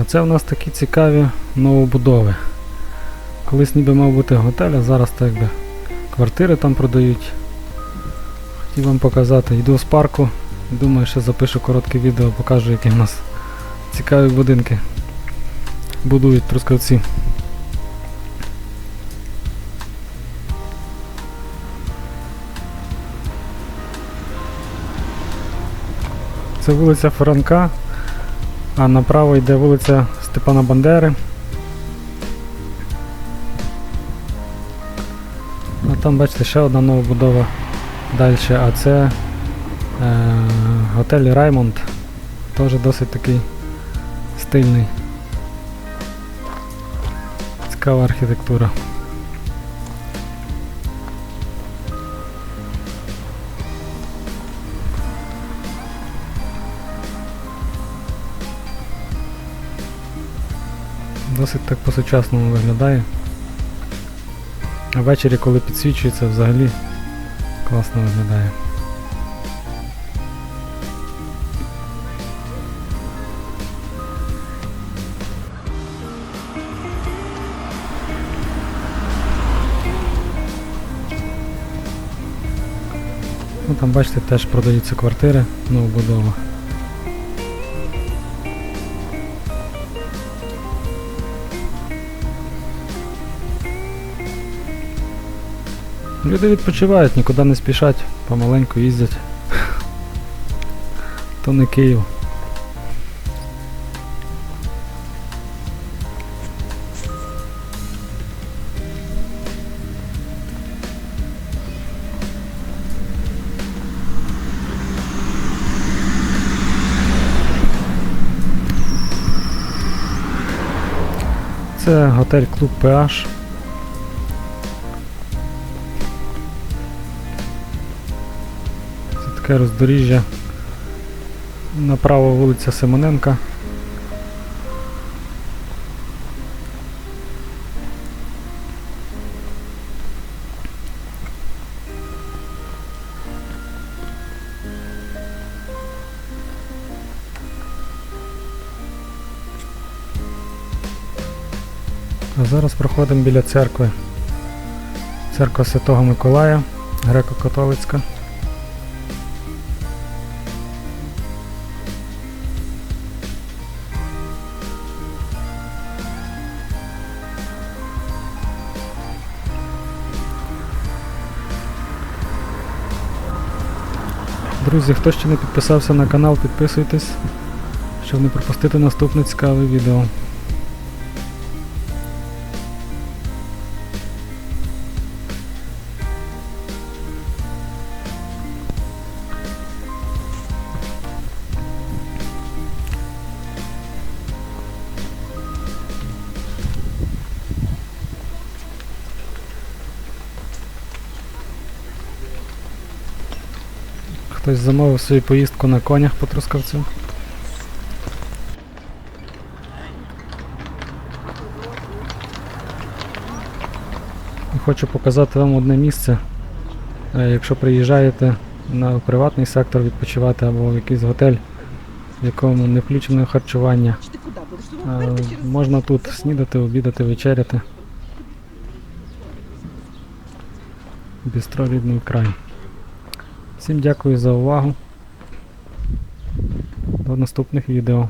А це у нас такі цікаві новобудови. Колись ніби мав бути готель, а зараз так би квартири там продають. Хотів вам показати. Йду з парку. Думаю, що запишу коротке відео, покажу, які в нас цікаві будинки будують трускавці. Це вулиця Франка, а направо йде вулиця Степана Бандери. А там бачите ще одна новобудова далі, а це е, готель Раймонд. Теж досить такий стильний. Цікава архітектура. Досить так по-сучасному виглядає. А ввечері, коли підсвічується, взагалі класно виглядає. Ну там бачите, теж продаються квартири, новобудова. Люди відпочивають, нікуди не спішать, помаленьку їздять. То не Київ. Це готель Клуб PH. Таке роздоріжжя. Направо вулиця Симоненка. А зараз проходимо біля церкви. Церква Святого Миколая, греко-католицька. Друзі, хто ще не підписався на канал, підписуйтесь, щоб не пропустити наступне цікаве відео. Хтось замовив свою поїздку на конях по Трускавцю. Хочу показати вам одне місце. Е, Якщо приїжджаєте на приватний сектор відпочивати або в якийсь готель, в якому не включене харчування, е, можна тут снідати, обідати, вечеряти. Бістро рідний край. Всім дякую за увагу. До наступних відео.